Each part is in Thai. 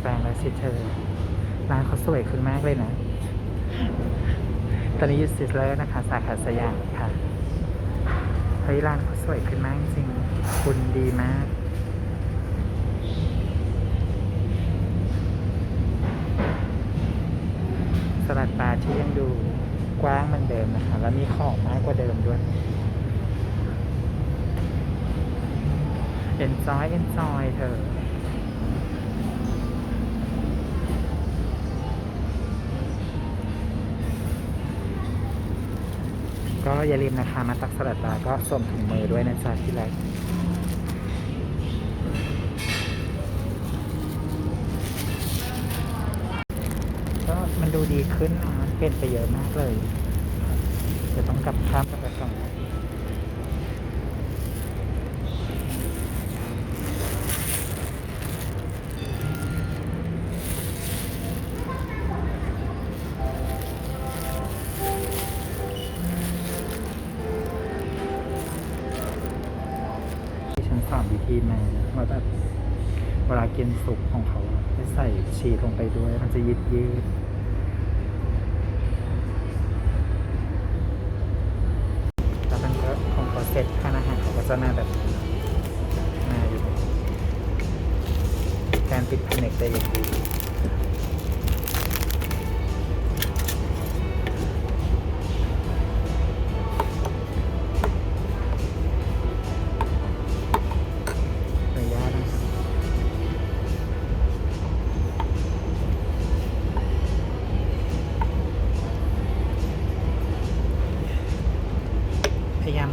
แปลงแล้วสิเธอ ร้านเขาสวยขึ้นมากเลยนะ ตอนนี้อยู่ซิสเลอร์นะคะ สาขาสยามค่ะ เฮ้ยร้านเขาสวยขึ้นมากจริงๆคุณดีมากสลัดปลาที่ยังดูกว้างเหมือนเดิมนะคะ แล้วมีของมากกว่าเดิมด้วย enjoy enjoy เธอ ก็อย่าลืมนะคะมาตักสลัดปลาก็สวมถุงมือด้วยนะจ๊ะที่ไรกก็มันดูดีขึ้นนะเปลี่ยนไปเยอะมากเลย จะต้องกลับข้ามกันไปก่อน ฉันสอนวิธีมาว่าแบบเวลากินสุกของเขาจะใส่ชีสลงไปด้วย มันจะยืดยืดแล้วมันก็ของเขาเซสทานอาหารเขาก็จะมาแบบมาอยู่การปิดผนกได้อย่างดี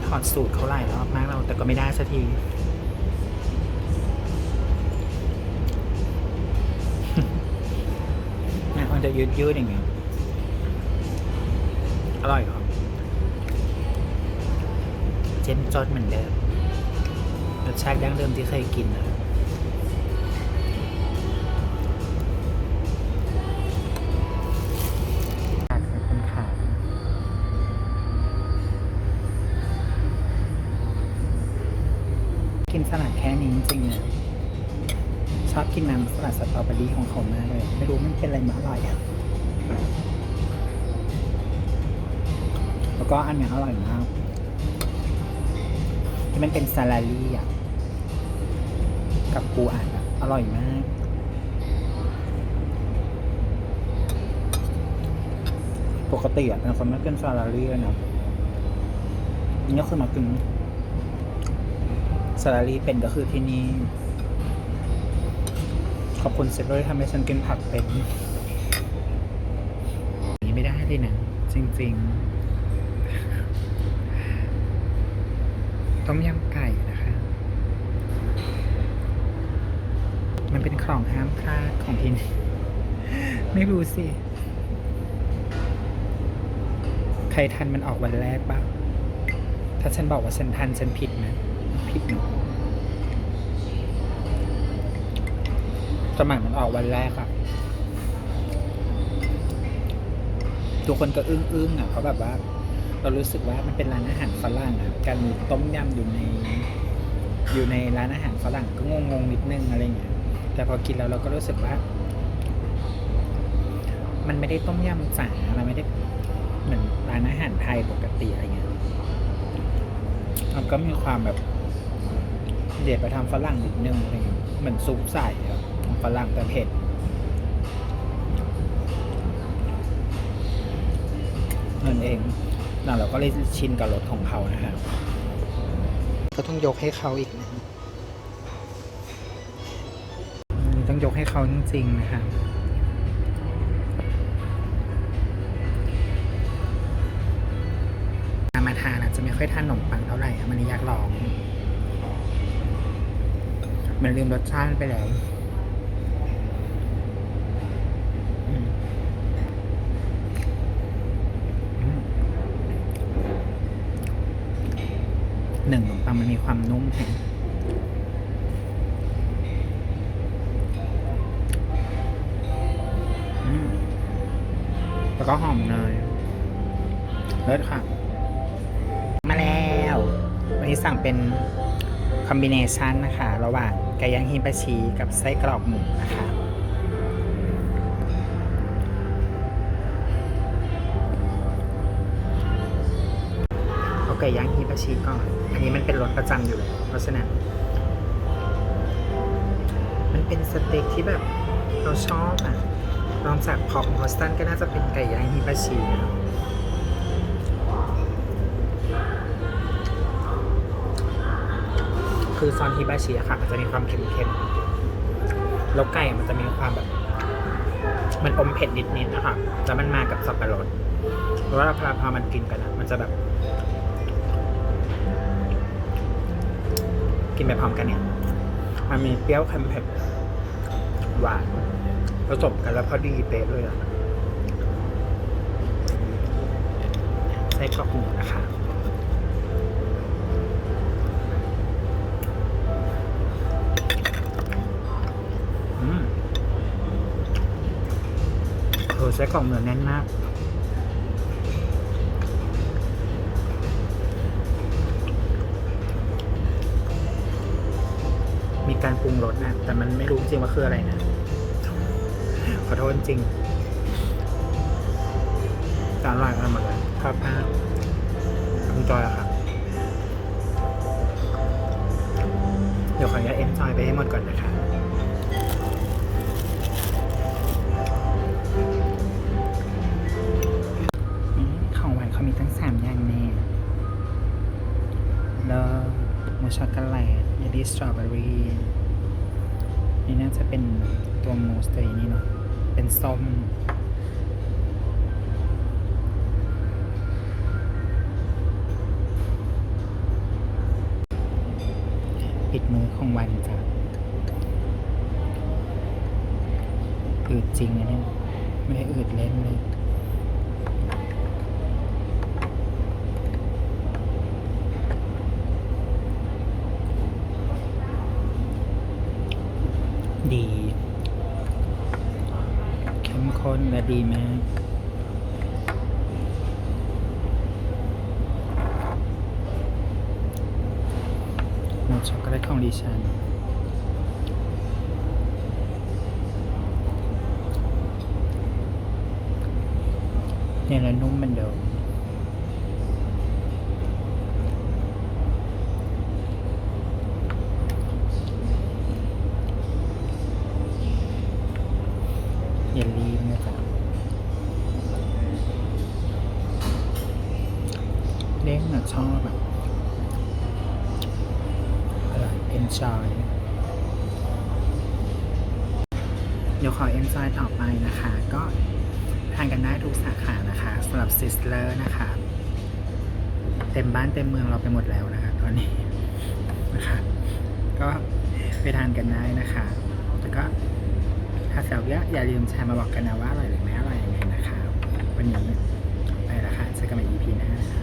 ถอดสูตรเขาหลายรอบมากเราแต่ก็ไม่ได้สักทีเนี่ยมันจะยืดยืดๆอย่างเงี้ยอร่อยครับ เจนจดเหมือนเดิมรสชาติดั้งเดิมที่เคยกินนะ นี้จริงๆนะชอบกินน้ำสลัดสตรอเบอรี่ของเขามากเลย ไม่รู้มันเป็นอะไรมาอร่อยอะแล้วก็อันนี้อร่อยมากที่มันเป็นซาลารี่อะ กับปูอัดอะ อร่อยมาก ปกติอะเป็นคนไม่กินซาลารี่เลยนะนี่ก็คือมากิน ซาลารีเป็นก็คือที่นี่ ขอบคุณเซฟเลยทำให้ฉันกินผักเป็นนี่ไม่ได้เลยนะ จริงๆ ต้มยำไก่นะคะ มันเป็นของห้ามพลาดของที่นี่ไม่รู้สิ ใครทันมันออกวันแรกบ้างถ้าฉันบอกว่าฉันทันฉันผิดนะ ผิดเนอะสมัยมันออกวันแรกอะทุกคนก็อึ้งอึ้งๆอะเพราะแบบว่า เรารู้สึกว่ามันเป็นร้านอาหารฝรั่งอะการมีต้มยำอยู่ใน อยู่ในร้านอาหารฝรั่งก็งงงๆนิดนึงอะไรเงี้ยแต่พอกินแล้วเราก็รู้สึกว่า มันไม่ได้ต้มยำจ๋ามันไม่ได้เหมือนร้านอาหารไทยปกติอะไรเงี้ยมันก็มีความแบบ เด็ดไปทางฝรั่งนิดนึงอะไรเงี้ยเหมือนซุปใส่อะฝรั่งแต่เผ็ดนั่นเองนั่นเราก็เลยชินกับรสของเขานะฮะก็ต้องยกให้เขาอีกนะอืมต้องยกให้เขาจริงๆนะคะมาทานอาจจะไม่ค่อยทานขนมปังเท่าไหร่อะมันนี้อยากลอง มันลืมรสชาติไปแล้วหนึ่งขนมปังมันมีความนุ่มแข็งอืมแล้วก็หอมเนยเลิศค่ะ มาแล้ว วันนี้สั่งเป็นคอมบิเนชันนะคะ ระหว่าง ไก่ย่างฮิมปาชีกับไส้กรอกหมูนะคะเอาไก่ย่างฮิมปาชีก่อน อันนี้มันเป็นรสประจำอยู่ล้วเพราะฉะนั้นมันเป็นสเต็กที่แบบเราชอบอะ ลองจากพอมฮอสตันก็น่าจะเป็นไก่ย่างฮิมปาชีนะ คือซอนฮิบาชิอะค่ะมันจะมีความเค็มๆ แล้วไก่มันจะมีความแบบ มันอมเผ็ดนิดๆนะคะแล้วมันมากับสับปะรดเพราะว่าพอพอมันกินกันอะมันจะแบบ กินไปพร้อมกันเนี่ย มันมีเปรี้ยวเค็มเผ็ดหวานผสมกันแล้วพอดีเป๊ะเลยอะไส้กรอกหมูนะคะ โหไส้กรอกเนื้อแน่นมาก มีการปรุงรสนะ แต่มันไม่รู้จริงว่าคืออะไรนะ ขอโทษจริงแต่อร่อยอร่อยหมดเลยครับมากคุณจอยอะค่ะ เดี๋ยวขออนุญาตเอ็นจอยไปให้หมดก่อนนะคะูช็อกโกแลตเยลลี่สตรอเบอรี่นี่น่าจะเป็นตัวมูสตัวนี้เนาะเป็นส้มปิดมือของวันจ้ะอืดจริงนะเนี่ยไม่ได้อืดเล่นเลย ดี เข้ม ดีมากหมดช็อกโกแลตของดิฉันเนี่ยแล้วนุ่มมันเดิม ซม์เดี๋ยวขอเอนไซม์ต่อไปนะคะ ก็ทานกันได้ทุกสาขานะคะสำหรับซิสเลอร์นะคะ เต็มบ้านเต็มเมืองเราไปหมดแล้วนะคะ ตอนนี้นะคะก็ไปทานกันได้นะคะแต่ก็ถ้าแซวเยอะอย่าลืมแชร์มาบอกกันนะว่าอร่อยหรือไม่อร่อยยังไงนะคะ วันนี้ไปละค่ะเจอกันให EP หน้านะคะ